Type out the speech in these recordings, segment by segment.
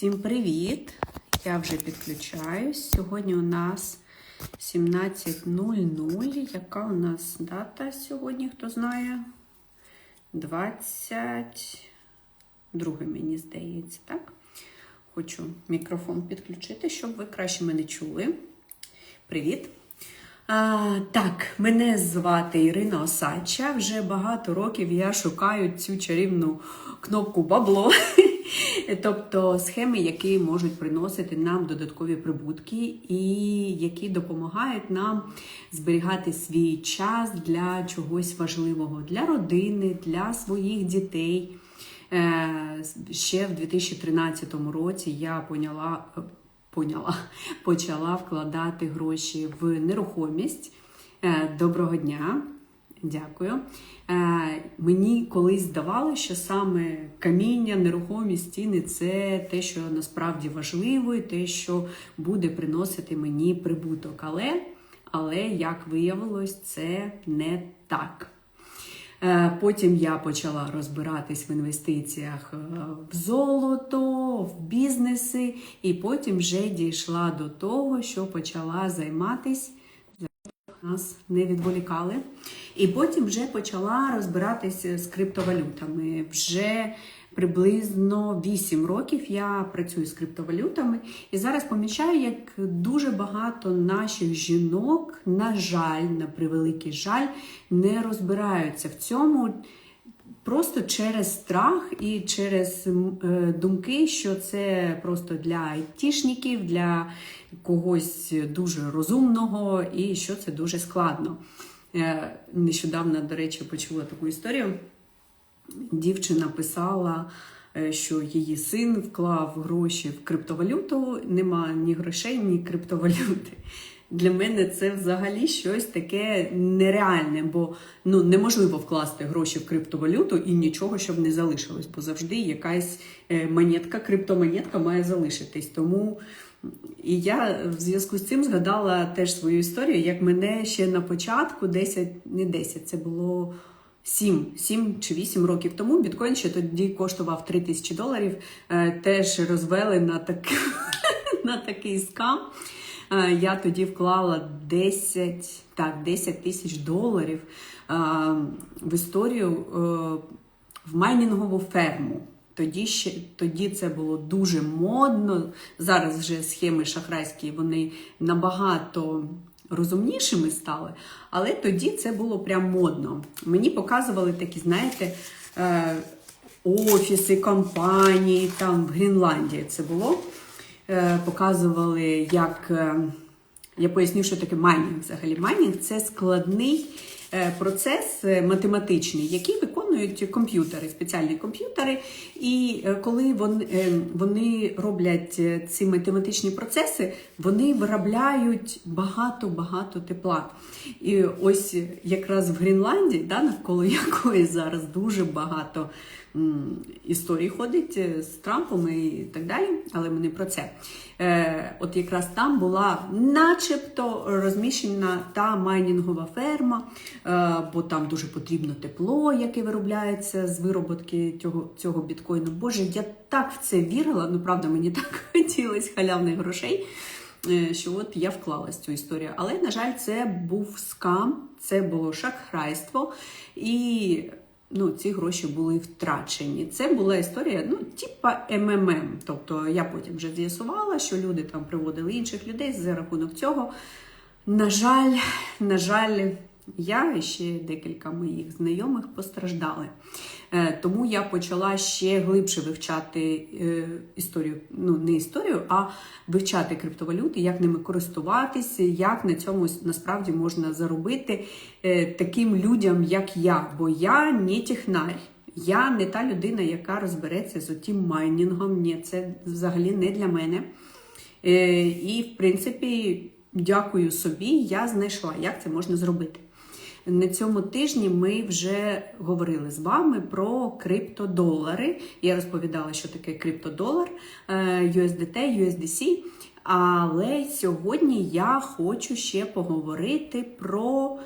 Всім привіт! Я вже підключаюсь. Сьогодні у нас 17.00. Яка у нас дата сьогодні, хто знає? 22, мені здається, так? Хочу мікрофон підключити, щоб ви краще мене чули. Привіт! А, так, мене звати Ірина Осадча. Вже багато років я шукаю цю чарівну кнопку бабло. Тобто схеми, які можуть приносити нам додаткові прибутки, і які допомагають нам зберігати свій час для чогось важливого, для родини, для своїх дітей. Е, Ще в 2013 році я поняла, поняла, почала вкладати гроші в нерухомість. Е, Доброго дня! Дякую. Е, мені колись здавалося, що саме каміння, нерухомість, стіни це те, що насправді важливо, і те, що буде приносити мені прибуток. Але, але як виявилось, це не так. Е, Потім я почала розбиратись в інвестиціях е, в золото, в бізнеси, і потім вже дійшла до того, що почала займатися нас не відволікали. І потім вже почала розбиратися з криптовалютами. Вже приблизно 8 років я працюю з криптовалютами, і зараз помічаю, як дуже багато наших жінок, на жаль, на превеликий жаль, не розбираються в цьому. Просто через страх і через е, думки, що це просто для айтішників, для когось дуже розумного і що це дуже складно. Е, Нещодавно, до речі, почула таку історію. Дівчина писала, е, що її син вклав гроші в криптовалюту, нема ні грошей, ні криптовалюти. Для мене це взагалі щось таке нереальне, бо ну неможливо вкласти гроші в криптовалюту і нічого, щоб не залишилось, бо завжди якась е, монетка, криптомонетка має залишитись. Тому і я в зв'язку з цим згадала теж свою історію, як мене ще на початку 10, не 10, це було 7, 7 чи 8 років тому. Біткоін ще тоді коштував 3 тисячі доларів. е, Теж розвели на, так, на такий скам. Е, Я тоді вклала 10, так, 10 тисяч доларів е, в історію в майнінгову ферму. Тоді ще тоді це було дуже модно. Зараз вже схеми шахрайські вони набагато розумнішими стали, але тоді це було прям модно. Мені показували такі, знаєте, е, офіси, компанії там в Гренландії це було. Е, Показували, як е, я поясню, що таке майнінг. Взагалі, майнінг це складний процес математичний, який виконують комп'ютери, спеціальні комп'ютери. І е, коли вони, е, вони роблять е, ці математичні процеси, вони виробляють багато-багато тепла. І ось якраз в Гренландії, да, навколо якої зараз дуже багато м, історій ходить е, з Трампом і так далі, але ми не про це. Е, от якраз там була начебто розміщена та майнінгова ферма, е, бо там дуже потрібно тепло, яке виробляється з вироботки цього, цього біткоїну. Боже, я так в це вірила, ну правда, мені так хотілося халявних грошей. е, Що от я вклалась цю історію. Але, на жаль, це був скам, це було шахрайство, і ну, ці гроші були втрачені. Це була історія, ну, типа МММ. Тобто я потім вже з'ясувала, що люди там приводили інших людей за рахунок цього. На жаль, на жаль, я і ще декілька моїх знайомих постраждали. Е, Тому я почала ще глибше вивчати е, історію, ну не історію, а вивчати криптовалюти, як ними користуватися, як на цьому насправді можна заробити е, таким людям, як я. Бо я не технарь. Я не та людина, яка розбереться з отім майнінгом. Ні, це взагалі не для мене. І, в принципі, дякую собі, я знайшла, як це можна зробити. На цьому тижні ми вже говорили з вами про криптодолари. Я розповідала, що таке криптодолар, е, USDT, USDC. Але сьогодні я хочу ще поговорити про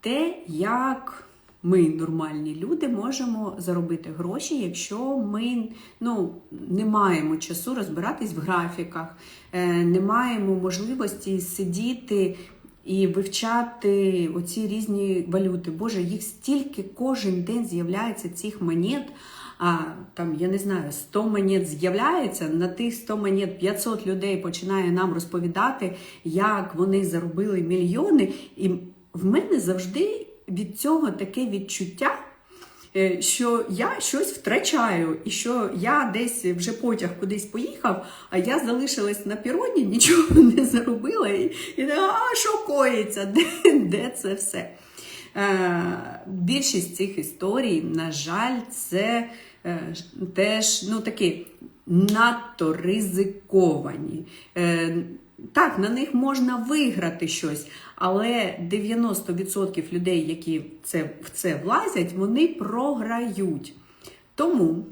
те, як ми, нормальні люди, можемо заробити гроші, якщо ми ну, не маємо часу розбиратись в графіках, е, не маємо можливості сидіти і вивчати оці різні валюти. Боже, їх стільки кожен день з'являється цих монет. А там, я не знаю, 100 монет з'являється, на тих 100 монет 500 людей починає нам розповідати, як вони заробили мільйони. І в мене завжди від цього таке відчуття, що я щось втрачаю, і що я десь вже потяг кудись поїхав, а я залишилась на піроні, нічого не заробила. І, і а що коїться? Де, де це все? Е, Більшість цих історій, на жаль, це е, теж ну, такі надто ризиковані. Так, на них можна виграти щось, але 90% людей, які це, в це влазять, вони програють. Тому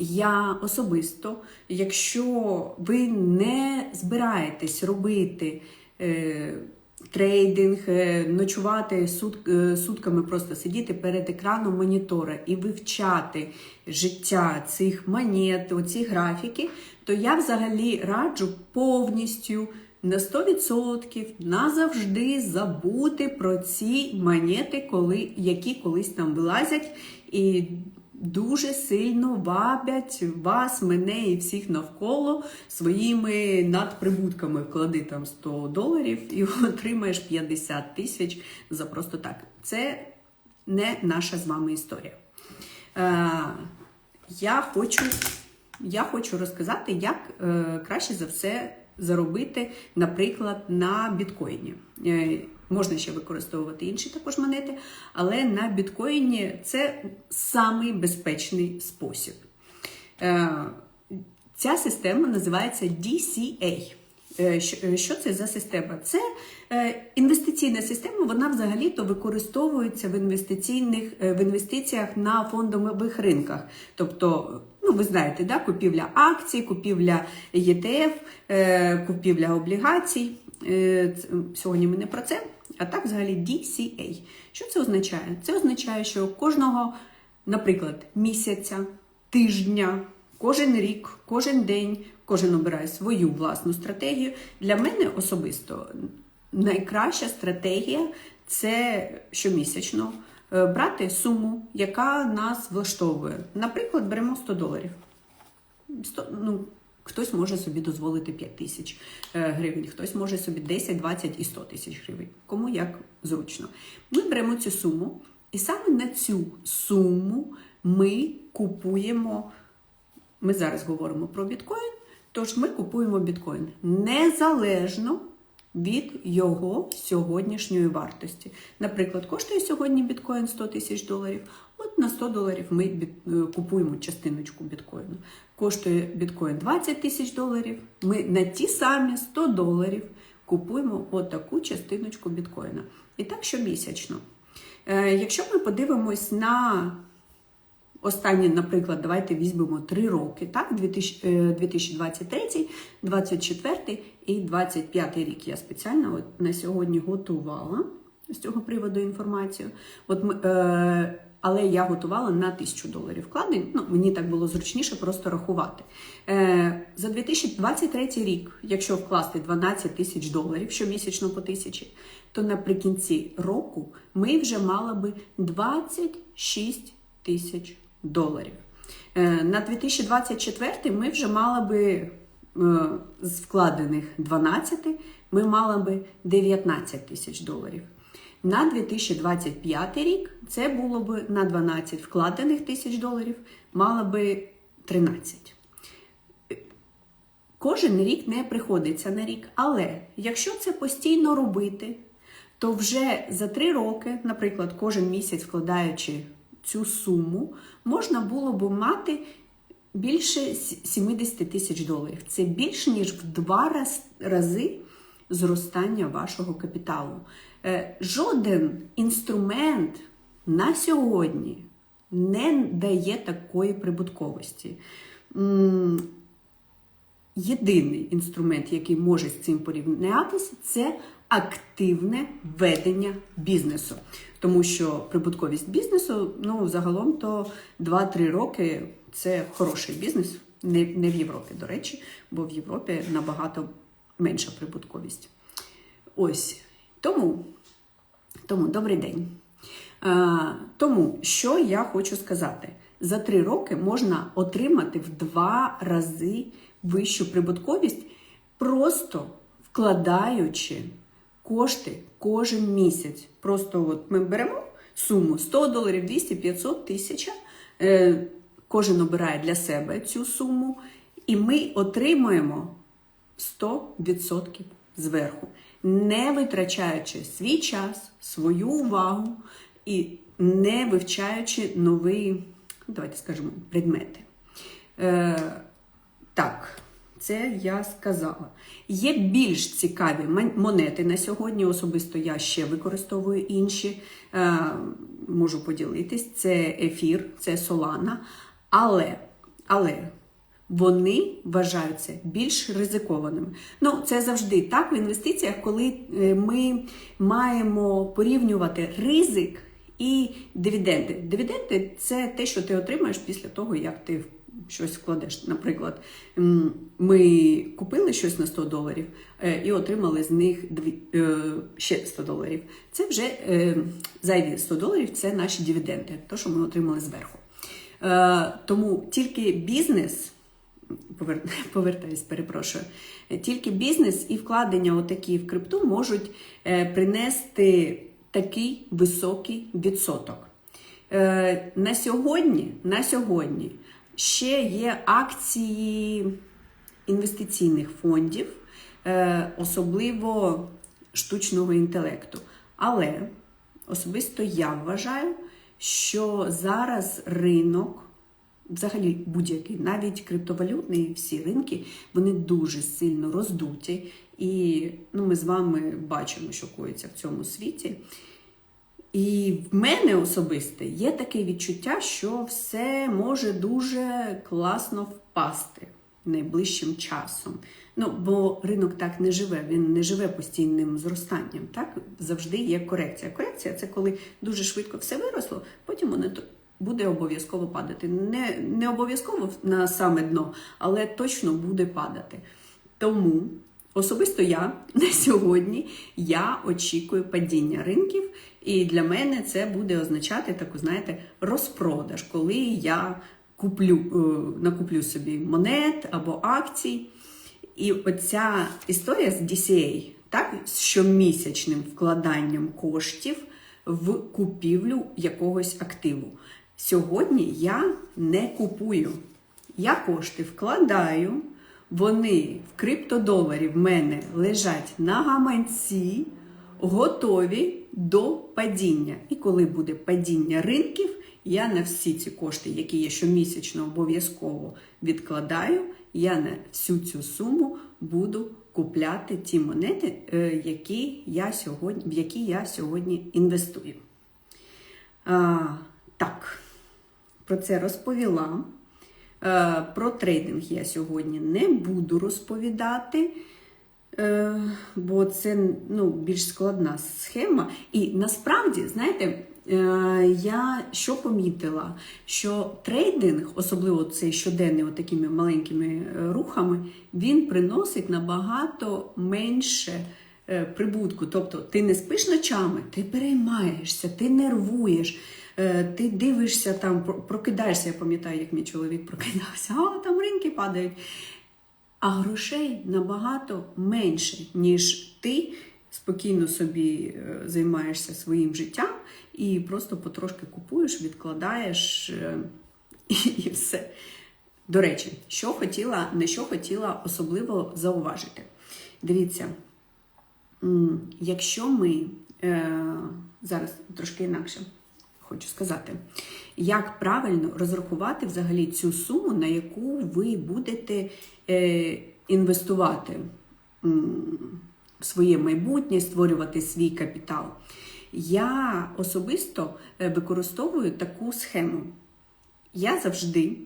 я особисто, якщо ви не збираєтесь робити е, трейдинг, е, ночувати сут, е, сутками, просто сидіти перед екраном монітора і вивчати життя цих монет, оці графіки, то я взагалі раджу повністю на 100% назавжди забути про ці монети, коли, які колись там вилазять. І дуже сильно вабять вас, мене і всіх навколо своїми надприбутками. Вклади там 100 доларів і отримаєш 50 тисяч за просто так. Це не наша з вами історія. Е, я хочу я хочу розказати, як е, краще за все заробити, наприклад, на біткоїні. Е, Можна ще використовувати інші також монети, але на біткоїні це самий безпечний спосіб. Е, ця система називається DCA. Що це за система? Це інвестиційна система, вона взагалі-то використовується в інвестиційних в інвестиціях на фондових ринках. Тобто, ну ви знаєте, да, купівля акцій, купівля ETF, купівля облігацій. Сьогодні ми не про це. А так, взагалі, DCA. Що це означає? Це означає, що кожного, наприклад, місяця, тижня, кожен рік, кожен день, кожен обирає свою власну стратегію. Для мене особисто найкраща стратегія це щомісячно е, брати суму, яка нас влаштовує. Наприклад, беремо 100 доларів. 100, ну, Хтось може собі дозволити 5 тисяч е, гривень, хтось може собі 10, 20 і 100 тисяч гривень. Кому як зручно. Ми беремо цю суму, і саме на цю суму ми купуємо. Ми зараз говоримо про біткоін, тож ми купуємо біткоін незалежно від його сьогоднішньої вартості. Наприклад, коштує сьогодні біткоін 100 тисяч доларів. От на 100 доларів ми е, купуємо частиночку біткоїну. Коштує біткоін 20 тисяч доларів. Ми на ті самі 100 доларів купуємо отаку частиночку біткоїна. І так щомісячно. Е, якщо ми подивимось на останні, наприклад, давайте візьмемо 3 роки, так, 2023, 2024 е, і 2025 рік. Я спеціально от на сьогодні готувала з цього приводу інформацію. От е, але я готувала на 1000 доларів вкладень. Ну, мені так було зручніше просто рахувати. Е, За 2023 рік, якщо вкласти 12 тисяч доларів щомісячно по тисячі, то наприкінці року ми вже мали би 26 тисяч доларів. Е, На 2024 ми вже мали би е, з вкладених 12, ми мали би 19 тисяч доларів. На 2025 рік це було б на 12 вкладених тисяч доларів, мало би 13. Кожен рік не приходиться на рік, але якщо це постійно робити, то вже за 3 роки, наприклад, кожен місяць вкладаючи цю суму, можна було б мати більше 70 тисяч доларів. Це більше, ніж в два рази зростання вашого капіталу. Е, жоден інструмент на сьогодні не дає такої прибутковості. єдиний інструмент, який може з цим порівнятися, це активне ведення бізнесу. Тому що прибутковість бізнесу, ну, загалом то 2-3 роки це хороший бізнес. Не, не в Європі, до речі, бо в Європі набагато менша прибутковість. Ось. Тому, тому добрий день. А, тому, що я хочу сказати, за три роки можна отримати в два рази вищу прибутковість, просто вкладаючи кошти кожен місяць. Просто от ми беремо суму 100 доларів, 200, 500, 1000, е, кожен обирає для себе цю суму, і ми отримуємо 100% зверху, не витрачаючи свій час, свою увагу і не вивчаючи нові, давайте скажемо, предмети. Е, так, це я сказала. Є більш цікаві монети на сьогодні. Особисто я ще використовую інші. Е, можу поділитись. Це ефір, це солана. Але, але вони вважаються більш ризикованими. Ну, це завжди так в інвестиціях, коли е, ми маємо порівнювати ризик і дивіденди. Дивіденди це те, що ти отримаєш після того, як ти щось вкладеш. Наприклад, ми купили щось на 100 доларів е, і отримали з них е, ще 100 доларів. Це вже е, зайві 100 доларів це наші дивіденди, то, що ми отримали зверху. Тому тільки бізнес. Повертаюсь, перепрошую. Тільки бізнес і вкладення отакі в крипту можуть принести такий високий відсоток. На сьогодні, на сьогодні ще є акції інвестиційних фондів, е, особливо штучного інтелекту. Але особисто я вважаю, що зараз ринок, взагалі будь-який, навіть криптовалютний, всі ринки, вони дуже сильно роздуті. І ну, ми з вами бачимо, що коїться в цьому світі. І в мене особисте є таке відчуття, що все може дуже класно впасти найближчим часом. Ну, бо ринок так не живе, він не живе постійним зростанням. Так завжди є корекція. Корекція це коли дуже швидко все виросло, потім воно буде обов'язково падати. Не, не обов'язково на саме дно, але точно буде падати. Тому особисто я на сьогодні я очікую падіння ринків, і для мене це буде означати таку, знаєте, розпродаж, коли я куплю, е, накуплю собі монет або акцій. І оця історія з DCA, так, з щомісячним вкладанням коштів в купівлю якогось активу. Сьогодні я не купую. Я кошти вкладаю, вони в криптодоларі в мене лежать на гаманці, готові до падіння. І коли буде падіння ринків, я на всі ці кошти, які я щомісячно обов'язково відкладаю, я на всю цю суму буду купляти ті монети, е, які я сьогодні, в які я сьогодні інвестую. А, так, про це розповіла. Е, Про трейдинг я сьогодні не буду розповідати, бо це ну, більш складна схема. І насправді, знаєте, е, я що помітила, що трейдинг, особливо цей щоденний, такими маленькими е, рухами, він приносить набагато менше е, прибутку. Тобто ти не спиш ночами, ти переймаєшся, ти нервуєш. Е, Ти дивишся там, прокидаєшся, я пам'ятаю, як мій чоловік прокидався, а там ринки падають. А грошей набагато менше, ніж ти спокійно собі е, займаєшся своїм життям і просто потрошки купуєш, відкладаєш е, і, все. До речі, що хотіла, на що хотіла особливо зауважити. Дивіться, якщо ми е, зараз трошки інакше хочу сказати, як правильно розрахувати взагалі цю суму, на яку ви будете е, інвестувати в своє майбутнє, створювати свій капітал. Я особисто е, використовую таку схему. Я завжди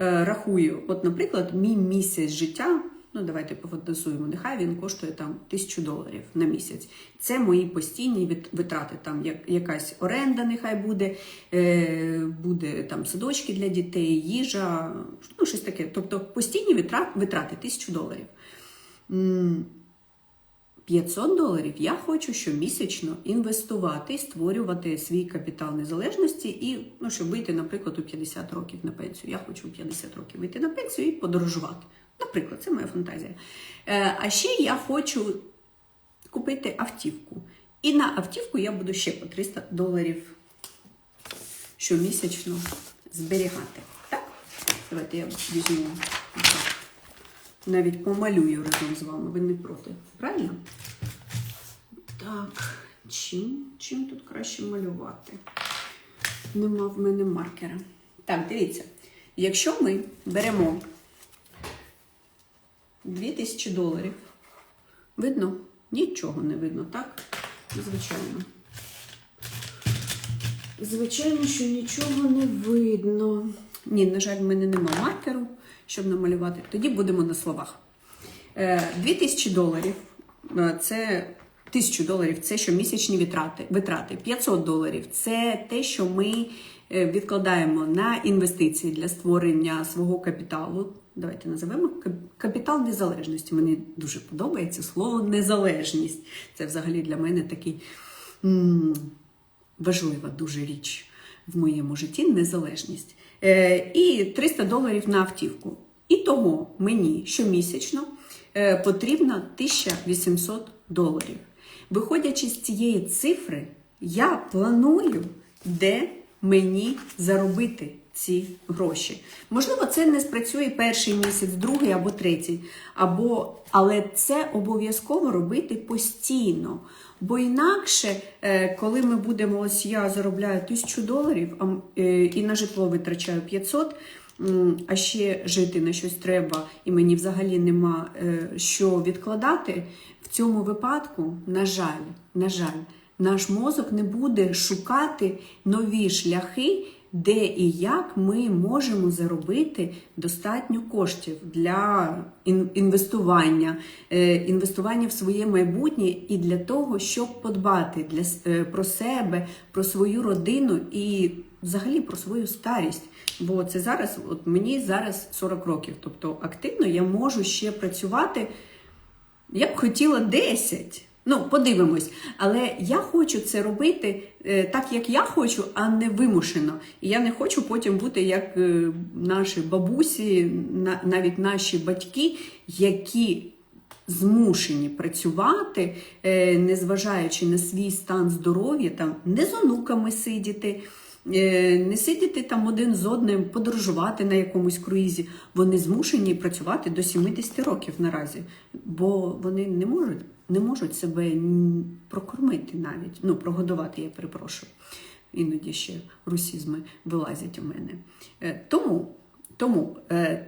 е, рахую, от, наприклад, мій місяць життя, Ну, давайте пофантазуємо. Нехай він коштує там тисячу доларів на місяць. Це мої постійні витрати. Там як, якась оренда, нехай буде, е, буде там садочки для дітей, їжа, ну щось таке. Тобто постійні витрати тисячу доларів. 500 доларів я хочу щомісячно інвестувати створювати свій капітал незалежності і ну, щоб вийти, наприклад, у 50 років на пенсію. Я хочу у 50 років вийти на пенсію і подорожувати. Наприклад, це моя фантазія. Е, а ще я хочу купити автівку. І на автівку я буду ще по 300 доларів щомісячно зберігати. Так? Давайте я візьму. Навіть помалюю разом з вами. Ви не проти. Правильно? Так, чим, чим тут краще малювати? Нема в мене маркера. Так, дивіться. Якщо ми беремо 2000 доларів, видно? Нічого не видно, так? Звичайно. Звичайно, що нічого не видно. Ні, на жаль, в мене нема маркеру, щоб намалювати. Тоді будемо на словах. Е, 2000 доларів е, це 1000 доларів це щомісячні витрати. витрати. 500 доларів це те, що ми е, відкладаємо на інвестиції для створення свого капіталу. Давайте називемо капітал незалежності. Мені дуже подобається слово незалежність. Це взагалі для мене такий м, важлива дуже річ в моєму житті незалежність. Е, і 300 доларів на автівку. І того мені щомісячно е, потрібно 1800 доларів. Виходячи з цієї цифри, я планую, де мені заробити ці гроші. Можливо, це не спрацює перший місяць, другий або третій, або, але це обов'язково робити постійно. Бо інакше, е, коли ми будемо, ось я заробляю тисячу доларів е, і на житло витрачаю 500, м, а ще жити на щось треба, і мені взагалі нема е, що відкладати. В цьому випадку, на жаль, на жаль, наш мозок не буде шукати нові шляхи, де і як ми можемо заробити достатньо коштів для інвестування, е, інвестування в своє майбутнє і для того, щоб подбати для, е, про себе, про свою родину і взагалі про свою старість. Бо це зараз, от мені зараз 40 років, тобто активно я можу ще працювати. Я б хотіла 10. Ну, подивимось. Але я хочу це робити е, так, як я хочу, а не вимушено. І я не хочу потім бути як е, наші бабусі, на, навіть наші батьки, які змушені працювати, е, незважаючи на свій стан здоров'я, там не з онуками сидіти. Не сидіти там один з одним, подорожувати на якомусь круїзі. Вони змушені працювати до 70 років наразі, бо вони не можуть, не можуть себе прокормити навіть. Ну, прогодувати, я перепрошую. Іноді ще русізми вилазять у мене. Е, Тому, тому е,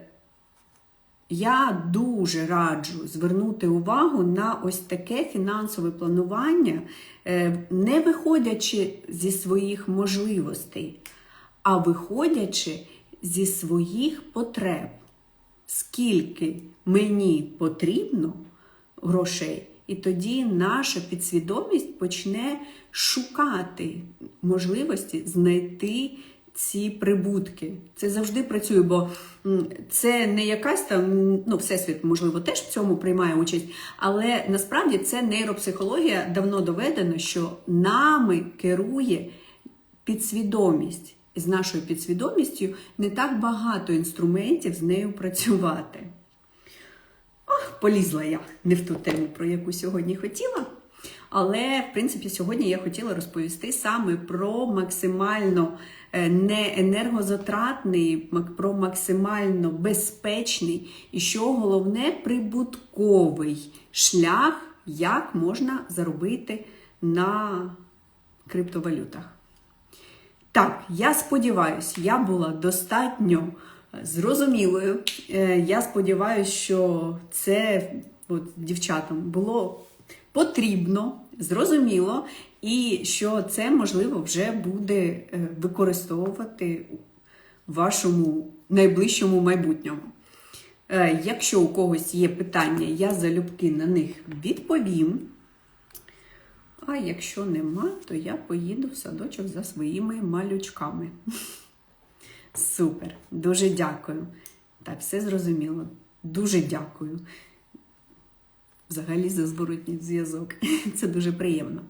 я дуже раджу звернути увагу на ось таке фінансове планування, е, не виходячи зі своїх можливостей, а виходячи зі своїх потреб. Скільки мені потрібно грошей, і тоді наша підсвідомість почне шукати можливості знайти ці прибутки. Це завжди працює, бо це не якась там, ну, всесвіт, можливо, теж в цьому приймає участь, але насправді це нейропсихологія давно доведено, що нами керує підсвідомість. З нашою підсвідомістю не так багато інструментів з нею працювати. Ох, полізла я не в ту тему, про яку сьогодні хотіла. Але, в принципі, сьогодні я хотіла розповісти саме про максимально е, не енергозатратний, про максимально безпечний і, що головне, прибутковий шлях, як можна заробити на криптовалютах. Так, я сподіваюся, я була достатньо зрозумілою. Е, Я сподіваюся, що це от, дівчатам було потрібно, зрозуміло, і що це можливо вже буде е, використовувати в вашому найближчому майбутньому. Е, Якщо у когось є питання, я залюбки на них відповім. А якщо нема, то я поїду в садочок за своїми малючками. Супер, дуже дякую. Так, все зрозуміло. Дуже дякую. Взагалі за зворотній зв'язок. Це дуже приємно.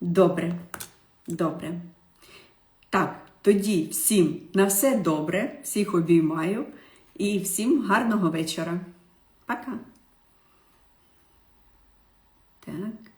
Добре, добре. Так, тоді всім на все добре, всіх обіймаю і всім гарного вечора. Пока. Так.